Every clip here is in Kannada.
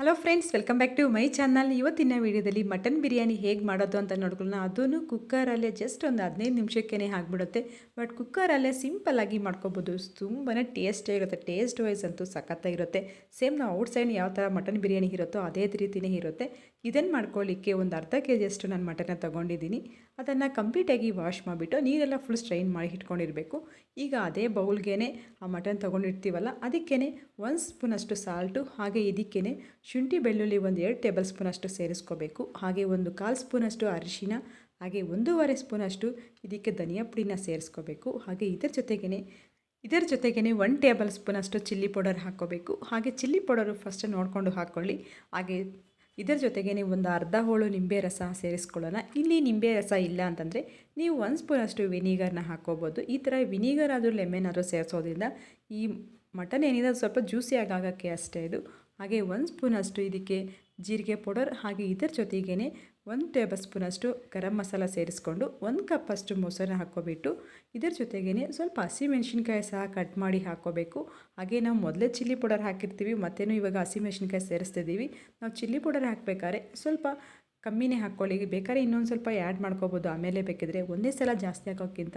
Hello friends welcome back to my channel ಇವತ್ತಿನ ವಿಡಿಯೋದಲ್ಲಿ ಮಟನ್ ಬಿರಿಯಾನಿ ಹೇಗೆ ಮಾಡೋದು ಅಂತ ನೋಡ್ಕೊಳ್ಳೋಣ. ಅದೂ ಕುಕ್ಕರಲ್ಲೇ ಜಸ್ಟ್ ಒಂದು ಹದಿನೈದು ನಿಮಿಷಕ್ಕೇ ಆಗಿಬಿಡುತ್ತೆ. ಬಟ್ ಕುಕ್ಕರಲ್ಲೇ ಸಿಂಪಲ್ಲಾಗಿ ಮಾಡ್ಕೋಬೋದು. ತುಂಬಾ ಟೇಸ್ಟೇ ಇರುತ್ತೆ. ಟೇಸ್ಟ್ ವೈಸ್ ಅಂತೂ ಸಖತ್ತಾಗಿರುತ್ತೆ ಸೇಮ್ ನಾವು ಔಟ್ಸೈಡ್ ಯಾವ ಥರ ಮಟನ್ ಬಿರಿಯಾನಿ ಇರುತ್ತೋ ಅದೇ ರೀತಿಯೇ ಇರುತ್ತೆ. ಇದನ್ನು ಮಾಡ್ಕೊಳ್ಳಿಕ್ಕೆ ಒಂದು ಅರ್ಧ ಕೆ ಜಿಯಷ್ಟು ನಾನು ಮಟನ್ನ ತೊಗೊಂಡಿದ್ದೀನಿ. ಅದನ್ನು ಕಂಪ್ಲೀಟಾಗಿ ವಾಶ್ ಮಾಡಿಬಿಟ್ಟು ನೀರೆಲ್ಲ ಫುಲ್ ಸ್ಟ್ರೈನ್ ಮಾಡಿ ಇಟ್ಕೊಂಡಿರಬೇಕು. ಈಗ ಅದೇ ಬೌಲ್ಗೇ ಆ ಮಟನ್ ತೊಗೊಂಡಿರ್ತೀವಲ್ಲ ಅದಕ್ಕೇ ಒಂದು ಸ್ಪೂನಷ್ಟು ಸಾಲ್ಟು ಹಾಗೆ ಇದಕ್ಕೇ ಶುಂಠಿ ಬೆಳ್ಳುಳ್ಳಿ ಒಂದು ಎರಡು ಟೇಬಲ್ ಸ್ಪೂನಷ್ಟು ಸೇರಿಸ್ಕೋಬೇಕು. ಹಾಗೆ ಒಂದು ಕಾಲು ಸ್ಪೂನಷ್ಟು ಅರಿಶಿನ, ಹಾಗೆ ಒಂದೂವರೆ ಸ್ಪೂನಷ್ಟು ಇದಕ್ಕೆ ಧನಿಯಾ ಪುಡಿನ ಸೇರಿಸ್ಕೋಬೇಕು. ಹಾಗೆ ಇದರ ಜೊತೆಗೇ ಇದರ ಜೊತೆಗೇ ಒನ್ ಟೇಬಲ್ ಸ್ಪೂನಷ್ಟು ಚಿಲ್ಲಿ ಪೌಡರ್ ಹಾಕ್ಕೋಬೇಕು. ಹಾಗೆ ಚಿಲ್ಲಿ ಪೌಡರು ಫಸ್ಟ್ ನೋಡಿಕೊಂಡು ಹಾಕ್ಕೊಳ್ಳಿ. ಹಾಗೆ ಇದರ ಜೊತೆಗೆ ಒಂದು ಅರ್ಧ ಹೋಳು ನಿಂಬೆ ರಸ ಸೇರಿಸ್ಕೊಳ್ಳೋಣ. ಇಲ್ಲಿ ನಿಂಬೆ ರಸ ಇಲ್ಲ ಅಂತಂದರೆ ನೀವು ಒಂದು ಸ್ಪೂನಷ್ಟು ವಿನಿಗರ್ನ ಹಾಕ್ಕೋಬೋದು. ಈ ಥರ ವಿನಿಗರ್ ಆದರೂ ಲೆಮನ್ ಆದರೂ ಸೇರಿಸೋದ್ರಿಂದ ಈ ಮಟನ್ ಏನಿದೆ ಸ್ವಲ್ಪ ಜ್ಯೂಸಿಯಾಗಿ ಆಗೋಕ್ಕೆ ಅಷ್ಟೇ ಇದು. ಹಾಗೆ ಒಂದು ಸ್ಪೂನಷ್ಟು ಇದಕ್ಕೆ ಜೀರಿಗೆ ಪೌಡರ್ ಹಾಗೆ ಇದರ ಜೊತೆಗೇ ಒಂದು ಟೇಬಲ್ ಸ್ಪೂನಷ್ಟು ಗರಂ ಮಸಾಲ ಸೇರಿಸ್ಕೊಂಡು ಒಂದು ಕಪ್ಪಷ್ಟು ಮೊಸರನ್ನ ಹಾಕ್ಕೊಬಿಟ್ಟು ಇದರ ಜೊತೆಗೇ ಸ್ವಲ್ಪ ಹಸಿಮೆಣ್ಸಿನ್ಕಾಯಿ ಸಹ ಕಟ್ ಮಾಡಿ ಹಾಕ್ಕೋಬೇಕು. ಹಾಗೆ ನಾವು ಮೊದಲೇ ಚಿಲ್ಲಿ ಪೌಡರ್ ಹಾಕಿರ್ತೀವಿ, ಮತ್ತೇನು ಇವಾಗ ಹಸಿಮೆಣ್ಸಿನ್ಕಾಯಿ ಸೇರಿಸ್ತಿದ್ದೀವಿ. ನಾವು ಚಿಲ್ಲಿ ಪೌಡರ್ ಹಾಕಬೇಕಾದ್ರೆ ಸ್ವಲ್ಪ ಕಮ್ಮಿನೇ ಹಾಕ್ಕೊಳ್ಳಿ. ಬೇಕಾದ್ರೆ ಇನ್ನೊಂದು ಸ್ವಲ್ಪ ಆ್ಯಡ್ ಮಾಡ್ಕೋಬೋದು. ಆಮೇಲೆ ಬೇಕಿದ್ರೆ ಒಂದೇ ಸಲ ಜಾಸ್ತಿ ಹಾಕೋಕ್ಕಿಂತ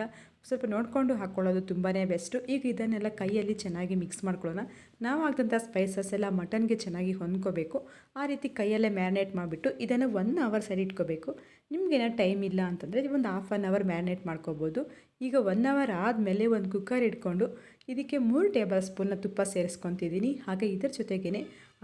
ಸ್ವಲ್ಪ ನೋಡಿಕೊಂಡು ಹಾಕ್ಕೊಳ್ಳೋದು ತುಂಬಾ ಬೆಸ್ಟು ಈಗ ಇದನ್ನೆಲ್ಲ ಕೈಯಲ್ಲಿ ಚೆನ್ನಾಗಿ ಮಿಕ್ಸ್ ಮಾಡ್ಕೊಳ್ಳೋಣ. ನಾವು ಹಾಕಿದಂಥ ಸ್ಪೈಸಸ್ ಎಲ್ಲ ಮಟನ್ಗೆ ಚೆನ್ನಾಗಿ ಹೊಂದ್ಕೋಬೇಕು. ಆ ರೀತಿ ಕೈಯಲ್ಲೇ ಮ್ಯಾರಿನೇಟ್ ಮಾಡಿಬಿಟ್ಟು ಇದನ್ನು ಒನ್ ಅವರ್ ಸರಿ ಇಟ್ಕೋಬೇಕು. ನಿಮಗೇನೋ ಟೈಮ್ ಇಲ್ಲ ಅಂತಂದರೆ ಒಂದು ಹಾಫ್ ಆನ್ ಅವರ್ ಮ್ಯಾರಿನೇಟ್ ಮಾಡ್ಕೋಬೋದು. ಈಗ ಒನ್ ಅವರ್ ಆದಮೇಲೆ ಒಂದು ಕುಕ್ಕರ್ ಇಟ್ಕೊಂಡು ಇದಕ್ಕೆ ಮೂರು ಟೇಬಲ್ ಸ್ಪೂನ್ನ ತುಪ್ಪ ಸೇರಿಸ್ಕೊತಿದ್ದೀನಿ. ಹಾಗೆ ಇದರ ಜೊತೆಗೇ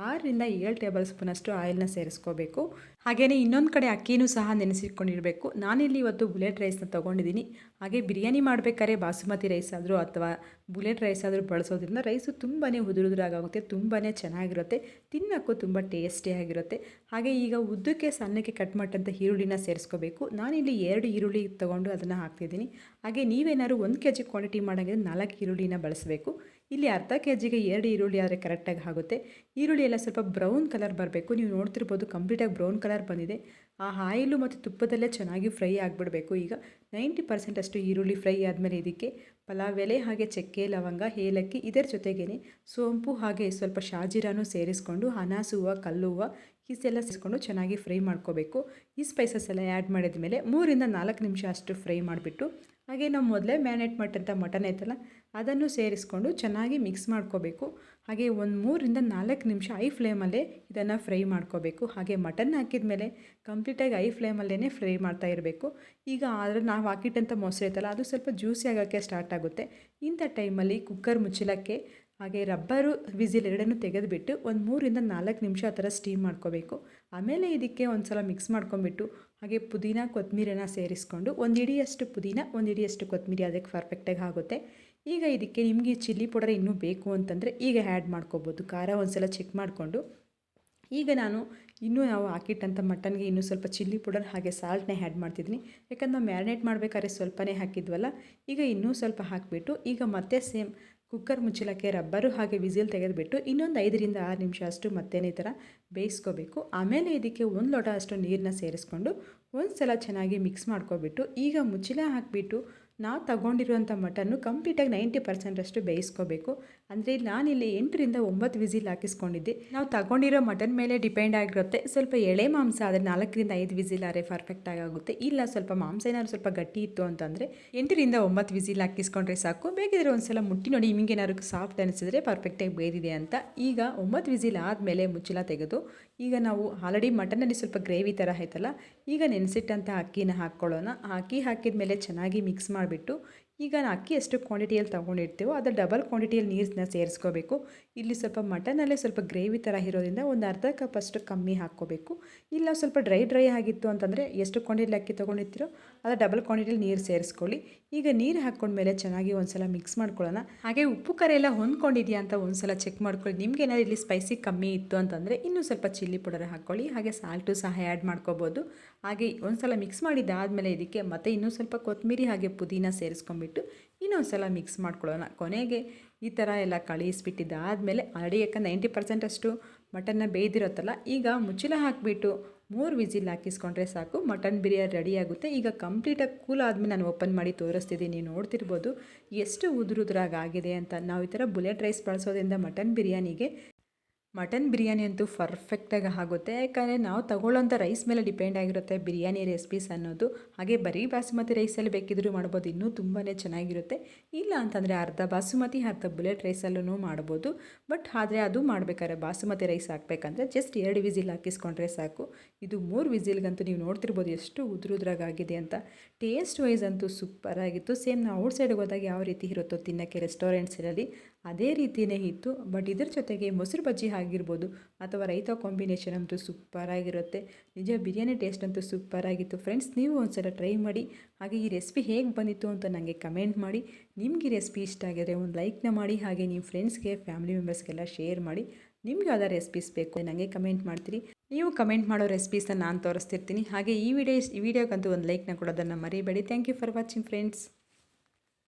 ಆರರಿಂದ ಏಳು ಟೇಬಲ್ ಸ್ಪೂನಷ್ಟು ಆಯಿಲ್ನ ಸೇರಿಸ್ಕೋಬೇಕು. ಹಾಗೆಯೇ ಇನ್ನೊಂದು ಕಡೆ ಅಕ್ಕಿನೂ ಸಹ ನೆನೆಸಿಟ್ಕೊಂಡಿರಬೇಕು. ನಾನಿಲ್ಲಿ ಇವತ್ತು ಬುಲೆಟ್ ರೈಸ್ನ ತೊಗೊಂಡಿದ್ದೀನಿ. ಹಾಗೆ ಬಿರಿಯಾನಿ ಮಾಡಬೇಕಾದ್ರೆ ಬಾಸುಮತಿ ರೈಸ್ ಆದರೂ ಅಥವಾ ಬುಲೆಟ್ ರೈಸ್ ಆದರೂ ಬಳಸೋದ್ರಿಂದ ರೈಸು ತುಂಬಾ ಉದುರುದುರಾಗುತ್ತೆ ತುಂಬಾ ಚೆನ್ನಾಗಿರುತ್ತೆ, ತಿನ್ನೋಕ್ಕೂ ತುಂಬ ಟೇಸ್ಟಿಯಾಗಿರುತ್ತೆ ಹಾಗೆ ಈಗ ಉದ್ದಕ್ಕೆ ಸಣ್ಣಕ್ಕೆ ಕಟ್ ಮಾಡಿದಂಥ ಈರುಳ್ಳಿನ ಸೇರಿಸ್ಕೋಬೇಕು. ನಾನಿಲ್ಲಿ ಎರಡು ಈರುಳ್ಳಿ ತೊಗೊಂಡು ಅದನ್ನು ಹಾಕ್ತಿದ್ದೀನಿ. ಹಾಗೆ ನೀವೇನಾದ್ರು ಒಂದು ಕೆ ಜಿ ಕ್ವಾಂಟಿಟಿ ಮಾಡೋಂಗಿದ್ರೆ ನಾಲ್ಕು ಈರುಳ್ಳಿನ ಬಳಸಬೇಕು. ಇಲ್ಲಿ ಅರ್ಧ ಕೆ ಜಿಗೆ ಎರಡು ಈರುಳ್ಳಿ ಆದರೆ ಕರೆಕ್ಟಾಗಿ ಆಗುತ್ತೆ. ಈರುಳ್ಳಿ ಎಲ್ಲ ಸ್ವಲ್ಪ ಬ್ರೌನ್ ಕಲರ್ ಬರಬೇಕು. ನೀವು ನೋಡ್ತಿರ್ಬೋದು ಕಂಪ್ಲೀಟಾಗಿ ಬ್ರೌನ್ ಕಲರ್ ಬಂದಿದೆ. ಆ ಆಯಿಲು ಮತ್ತು ತುಪ್ಪದಲ್ಲೇ ಚೆನ್ನಾಗಿ ಫ್ರೈ ಆಗಿಬಿಡಬೇಕು. ಈಗ ನೈಂಟಿ ಪರ್ಸೆಂಟ್ ಅಷ್ಟು ಈರುಳ್ಳಿ ಫ್ರೈ ಆದಮೇಲೆ ಇದಕ್ಕೆ ಪಲಾವ್ ಎಲೆ ಹಾಗೆ ಚಕ್ಕೆ, ಲವಂಗ, ಏಲಕ್ಕಿ ಇದರ ಜೊತೆಗೇ ಸೋಂಪು ಹಾಗೆ ಸ್ವಲ್ಪ ಶಾಜಿರಾನು ಸೇರಿಸ್ಕೊಂಡು ಹನಾಸು ಹೂವು, ಕಲ್ಲು ಇಷ್ಟೆಲ್ಲ ಸೇರಿಸ್ಕೊಂಡು ಚೆನ್ನಾಗಿ ಫ್ರೈ ಮಾಡ್ಕೋಬೇಕು. ಈ ಸ್ಪೈಸಸ್ ಎಲ್ಲ ಆ್ಯಡ್ ಮಾಡಿದ ಮೇಲೆ ಮೂರಿಂದ ನಾಲ್ಕು ನಿಮಿಷ ಅಷ್ಟು ಫ್ರೈ ಮಾಡಿಬಿಟ್ಟು, ಹಾಗೆ ನಾವು ಮೊದಲೇ ಮ್ಯಾನೇಟ್ ಮಾಡಿದಂಥ ಮಟನ್ ಐತಲ್ಲ, ಅದನ್ನು ಸೇರಿಸ್ಕೊಂಡು ಚೆನ್ನಾಗಿ ಮಿಕ್ಸ್ ಮಾಡ್ಕೋಬೇಕು. ಹಾಗೆ ಒಂದು ಮೂರಿಂದ ನಾಲ್ಕು ನಿಮಿಷ ಐ ಫ್ಲೇಮಲ್ಲೇ ಇದನ್ನು ಫ್ರೈ ಮಾಡ್ಕೋಬೇಕು. ಹಾಗೆ ಮಟನ್ ಹಾಕಿದ ಮೇಲೆ ಕಂಪ್ಲೀಟಾಗಿ ಐ ಫ್ಲೇಮಲ್ಲೇ ಫ್ರೈ ಮಾಡ್ತಾ ಇರಬೇಕು. ಈಗ ಆದರೆ ನಾವು ಹಾಕಿಟ್ಟಂಥ ಮೊಸರು ಐತಲ್ಲ, ಅದು ಸ್ವಲ್ಪ ಜ್ಯೂಸಿ ಆಗೋಕ್ಕೆ ಸ್ಟಾರ್ಟ್ ಆಗುತ್ತೆ. ಇಂಥ ಟೈಮಲ್ಲಿ ಕುಕ್ಕರ್ ಮುಚ್ಚಲಕ್ಕೆ ಹಾಗೆ ರಬ್ಬರು ವಿಸಿಲ್ ಎರಡನ್ನು ತೆಗೆದುಬಿಟ್ಟು ಒಂದು ಮೂರಿಂದ ನಾಲ್ಕು ನಿಮಿಷ ಆ ಥರ ಸ್ಟೀಮ್ ಮಾಡ್ಕೋಬೇಕು. ಆಮೇಲೆ ಇದಕ್ಕೆ ಒಂದು ಸಲ ಮಿಕ್ಸ್ ಮಾಡ್ಕೊಂಬಿಟ್ಟು ಹಾಗೆ ಪುದೀನ ಕೊತ್ತಂಬರಿನ ಸೇರಿಸ್ಕೊಂಡು ಒಂದು ಇಡಿಯಷ್ಟು ಪುದೀನ, ಒಂದು ಇಡಿಯಷ್ಟು ಕೊತ್ತಂಬರಿ ಅದಕ್ಕೆ ಪರ್ಫೆಕ್ಟಾಗಿ ಆಗುತ್ತೆ. ಈಗ ಇದಕ್ಕೆ ನಿಮಗೆ ಚಿಲ್ಲಿ ಪೌಡರ್ ಇನ್ನೂ ಬೇಕು ಅಂತಂದರೆ ಈಗ ಆ್ಯಡ್ ಮಾಡ್ಕೋಬೋದು. ಖಾರ ಒಂದು ಸಲ ಚೆಕ್ ಮಾಡಿಕೊಂಡು. ಈಗ ನಾನು ಇನ್ನೂ ನಾವು ಹಾಕಿಟ್ಟಂಥ ಮಟನ್ಗೆ ಇನ್ನೂ ಸ್ವಲ್ಪ ಚಿಲ್ಲಿ ಪೌಡರ್ ಹಾಗೆ ಸಾಲ್ಟ್ನೇ ಆ್ಯಡ್ ಮಾಡ್ತಿದ್ದೀನಿ. ಯಾಕಂದ್ರೆ ನಾವು ಮ್ಯಾರಿನೇಟ್ ಮಾಡಬೇಕಾದ್ರೆ ಸ್ವಲ್ಪನೇ ಹಾಕಿದ್ವಲ್ಲ, ಈಗ ಇನ್ನೂ ಸ್ವಲ್ಪ ಹಾಕಿಬಿಟ್ಟು ಈಗ ಮತ್ತೆ ಸೇಮ್ ಕುಕ್ಕರ್ ಮುಚ್ಚಲಕ್ಕೆ ರಬ್ಬರು ಹಾಗೆ ವಿಸಿಲ್ ತೆಗೆದುಬಿಟ್ಟು ಇನ್ನೊಂದು ಐದರಿಂದ ಆರು ನಿಮಿಷ ಅಷ್ಟು ಮತ್ತೇನೇ ಥರ ಬೇಯಿಸ್ಕೋಬೇಕು. ಆಮೇಲೆ ಇದಕ್ಕೆ ಒಂದು ಲೋಟ ಅಷ್ಟು ನೀರನ್ನ ಸೇರಿಸ್ಕೊಂಡು ಒಂದು ಸಲ ಚೆನ್ನಾಗಿ ಮಿಕ್ಸ್ ಮಾಡ್ಕೊಬಿಟ್ಟು ಈಗ ಮುಚ್ಚಿಲ ಹಾಕಿಬಿಟ್ಟು ನಾವು ತಗೊಂಡಿರುವಂಥ ಮಟನ್ನು ಕಂಪ್ಲೀಟಾಗಿ ನೈಂಟಿ ಪರ್ಸೆಂಟಷ್ಟು ಬೇಯಿಸ್ಕೋಬೇಕು. ಅಂದರೆ ನಾನಿಲ್ಲಿ ಎಂಟರಿಂದ ಒಂಬತ್ತು ವಿಸಿಲ್ ಹಾಕಿಸ್ಕೊಂಡಿದ್ದೆ. ನಾವು ತಗೊಂಡಿರೋ ಮಟನ್ ಮೇಲೆ ಡಿಪೆಂಡ್ ಆಗಿರುತ್ತೆ. ಸ್ವಲ್ಪ ಎಳೆ ಮಾಂಸ ಆದರೆ ನಾಲ್ಕರಿಂದ ಐದು ವಿಸಿಲ್ ಆದರೆ ಪರ್ಫೆಕ್ಟಾಗಿ ಆಗುತ್ತೆ ಇಲ್ಲ ಸ್ವಲ್ಪ ಮಾಂಸ ಏನಾದ್ರು ಸ್ವಲ್ಪ ಗಟ್ಟಿ ಇತ್ತು ಅಂತಂದರೆ ಎಂಟರಿಂದ ಒಂಬತ್ತು ವಿಸಿಲ್ ಹಾಕಿಸ್ಕೊಂಡ್ರೆ ಸಾಕು. ಬೇಕಿದ್ರೆ ಒಂದು ಸಲ ಮುಟ್ಟಿ ನೋಡಿ ನಿಮಗೇನಾದ್ರು ಸಾಫ್ಟ್ ಅನಿಸಿದ್ರೆ ಪರ್ಫೆಕ್ಟಾಗಿ ಬೇರಿದೆ ಅಂತ. ಈಗ ಒಂಬತ್ತು ವಿಸಿಲ್ ಆದಮೇಲೆ ಮುಚ್ಚಲ ತೆಗೆದು ಈಗ ನಾವು ಆಲ್ರೆಡಿ ಮಟನಲ್ಲಿ ಸ್ವಲ್ಪ ಗ್ರೇವಿ ಥರ ಆಯ್ತಲ್ಲ, ಈಗ ನೆನೆಸಿಟ್ಟಂಥ ಅಕ್ಕಿನ ಹಾಕ್ಕೊಳ್ಳೋಣ. ಅಕ್ಕಿ ಹಾಕಿದ ಮೇಲೆ ಚೆನ್ನಾಗಿ ಮಿಕ್ಸ್ ಮಾಡಿಬಿಟ್ಟು ಈಗ ಅಕ್ಕಿ ಎಷ್ಟು ಕ್ವಾಂಟಿಟಿಯಲ್ಲಿ ತೊಗೊಂಡಿರ್ತೀವೋ ಅದರ ಡಬಲ್ ಕ್ವಾಂಟಿಟಿಯಲ್ಲಿ ನೀರನ್ನ ಸೇರಿಸ್ಕೋಬೇಕು. ಇಲ್ಲಿ ಸ್ವಲ್ಪ ಮಟನಲ್ಲೇ ಸ್ವಲ್ಪ ಗ್ರೇವಿ ಥರ ಇರೋದ್ರಿಂದ ಒಂದು ಅರ್ಧ ಕಪ್ ಅಷ್ಟು ಕಮ್ಮಿ ಹಾಕ್ಕೋಬೇಕು. ಇಲ್ಲ ಸ್ವಲ್ಪ ಡ್ರೈ ಡ್ರೈ ಆಗಿತ್ತು ಅಂತಂದರೆ ಎಷ್ಟು ಕ್ವಾಂಟಿಟಿಲಿ ಅಕ್ಕಿ ತೊಗೊಂಡಿರ್ತೀರೋ ಅದರ ಡಬಲ್ ಕ್ವಾಂಟಿಟಿಯಲ್ಲಿ ನೀರು ಸೇರಿಸ್ಕೊಳ್ಳಿ. ಈಗ ನೀರು ಹಾಕ್ಕೊಂಡ್ಮೇಲೆ ಚೆನ್ನಾಗಿ ಒಂದು ಸಲ ಮಿಕ್ಸ್ ಮಾಡ್ಕೊಳ್ಳೋಣ. ಹಾಗೆ ಉಪ್ಪು, ಕರೆ ಎಲ್ಲ ಹೊಂದ್ಕೊಂಡಿದೆಯಾ ಅಂತ ಒಂದು ಸಲ ಚೆಕ್ ಮಾಡ್ಕೊಳ್ಳಿ. ನಿಮ್ಗೆ ಏನಾದ್ರು ಇಲ್ಲಿ ಸ್ಪೈಸಿ ಕಮ್ಮಿ ಇತ್ತು ಅಂತಂದರೆ ಇನ್ನೂ ಸ್ವಲ್ಪ ಚಿಲ್ಲಿ ಪೌಡರ್ ಹಾಕ್ಕೊಳ್ಳಿ. ಹಾಗೆ ಸಾಲ್ಟು ಸಹ ಆ್ಯಡ್ ಮಾಡ್ಕೋಬೋದು. ಹಾಗೆ ಒಂದು ಸಲ ಮಿಕ್ಸ್ ಮಾಡಿದ್ದಾದಮೇಲೆ ಇದಕ್ಕೆ ಮತ್ತೆ ಇನ್ನೂ ಸ್ವಲ್ಪ ಕೊತ್ತಂಬರಿ ಹಾಗೆ ಪುದೀನ ಸೇರಿಸ್ಕೊಂಡ್ಬಿಟ್ಟು ಇನ್ನೊಂದು ಸಲ ಮಿಕ್ಸ್ ಮಾಡ್ಕೊಳ್ಳೋಣ. ಕೊನೆಗೆ ಈ ಥರ ಎಲ್ಲ ಕಳಿಸ್ಬಿಟ್ಟಿದ್ದಾದಮೇಲೆ ಆಲ್ರೆಡಿ ಯಾಕಂದ್ರೆ ನೈಂಟಿ ಪರ್ಸೆಂಟಷ್ಟು ಮಟನ್ನ ಬೇಯ್ದಿರುತ್ತಲ್ಲ, ಈಗ ಮುಚ್ಚಿಲ ಹಾಕಿಬಿಟ್ಟು ಮೂರು ವಿಸಿಲ್ ಹಾಕಿಸ್ಕೊಂಡ್ರೆ ಸಾಕು ಮಟನ್ ಬಿರಿಯಾನಿ ರೆಡಿ ಆಗುತ್ತೆ. ಈಗ ಕಂಪ್ಲೀಟಾಗಿ ಕೂಲ್ ಆದಮೇಲೆ ನಾನು ಓಪನ್ ಮಾಡಿ ತೋರಿಸ್ತಿದ್ದೀನಿ ನೀವು ನೋಡ್ತಿರ್ಬೋದು ಎಷ್ಟು ಉದುರುದ್ರಾಗಿ ಆಗಿದೆ ಅಂತ. ನಾವು ಈ ಥರ ಬುಲೆಟ್ ರೈಸ್ ಬಳಸೋದ್ರಿಂದ ಮಟನ್ ಬಿರಿಯಾನಿಗೆ ಮಟನ್ ಬಿರಿಯಾನಿ ಅಂತೂ ಪರ್ಫೆಕ್ಟಾಗಿ ಆಗುತ್ತೆ. ಯಾಕಂದರೆ ನಾವು ತಗೊಳ್ಳೋಂಥ ರೈಸ್ ಮೇಲೆ ಡಿಪೆಂಡ್ ಆಗಿರುತ್ತೆ ಬಿರಿಯಾನಿ ರೆಸಿಪೀಸ್ ಅನ್ನೋದು. ಹಾಗೆ ಬರೀ ಬಾಸುಮತಿ ರೈಸಲ್ಲಿ ಬೇಕಿದ್ರೂ ಮಾಡ್ಬೋದು. ಇನ್ನೂ ತುಂಬಾ ಚೆನ್ನಾಗಿರುತ್ತೆ. ಇಲ್ಲ ಅಂತಂದರೆ ಅರ್ಧ ಬಾಸುಮತಿ, ಅರ್ಧ ಬುಲೆಟ್ ರೈಸಲ್ಲೂ ಮಾಡ್ಬೋದು. ಬಟ್ ಆದರೆ ಅದು ಮಾಡಬೇಕಾದ್ರೆ ಬಾಸುಮತಿ ರೈಸ್ ಹಾಕಬೇಕಂದ್ರೆ ಜಸ್ಟ್ ಎರಡು ವಿಸಿಲ್ ಹಾಕಿಸ್ಕೊಂಡ್ರೆ ಸಾಕು. ಇದು ಮೂರು ವಿಸಿಲ್ಗಂತೂ ನೀವು ನೋಡ್ತಿರ್ಬೋದು ಎಷ್ಟು ಉದ್ರುದ್ರಾಗಿದೆ ಅಂತ. ಟೇಸ್ಟ್ ವೈಸ್ ಅಂತೂ ಸೂಪರಾಗಿತ್ತು ಸೇಮ್ ನಾವು ಔಟ್ ಸೈಡ್ಗೆ ಹೋದಾಗ ಯಾವ ರೀತಿ ಇರುತ್ತೋ ತಿನ್ನೋಕ್ಕೆ ಇರಲಿ ಅದೇ ರೀತಿಯೇ ಇತ್ತು. ಬಟ್ ಇದ್ರ ಜೊತೆಗೆ ಮೊಸರು ಬಜ್ಜಿ ಆಗಿರ್ಬೋದು ಅಥವಾ ರೈತ ಕಾಂಬಿನೇಷನ್ ಅಂತೂ ಸೂಪರಾಗಿರುತ್ತೆ ನಿಜ ಬಿರಿಯಾನಿ ಟೇಸ್ಟ್ ಅಂತೂ ಸೂಪರಾಗಿತ್ತು ಫ್ರೆಂಡ್ಸ್ ನೀವು ಒಂದ್ಸಲ ಟ್ರೈ ಮಾಡಿ, ಹಾಗೆ ಈ ರೆಸಿಪಿ ಹೇಗೆ ಬಂದಿತ್ತು ಅಂತ ನನಗೆ ಕಮೆಂಟ್ ಮಾಡಿ. ನಿಮಗೆ ರೆಸಿಪಿ ಇಷ್ಟ ಆಗಿದ್ರೆ ಒಂದು ಲೈಕ್ನ ಮಾಡಿ, ಹಾಗೆ ನಿಮ್ಮ ಫ್ರೆಂಡ್ಸ್ಗೆ ಫ್ಯಾಮಿಲಿ ಮೆಂಬರ್ಸ್ಗೆಲ್ಲ ಶೇರ್ ಮಾಡಿ. ನಿಮ್ಗೆ ಯಾವ್ದು ರೆಸಿಪೀಸ್ ಬೇಕು ನನಗೆ ಕಮೆಂಟ್ ಮಾಡ್ತೀರಿ. ನೀವು ಕಮೆಂಟ್ ಮಾಡೋ ರೆಸಿಪೀಸ್ನ ನಾನು ತೋರಿಸ್ತಿರ್ತೀನಿ. ಹಾಗೆ ಈ ವಿಡಿಯೋ ಈ ವಿಡಿಯೋಗಂತೂ ಒಂದು ಲೈಕ್ನ ಕೊಡೋದನ್ನು ಮರಿಬೇಡಿ. Thank you for watching friends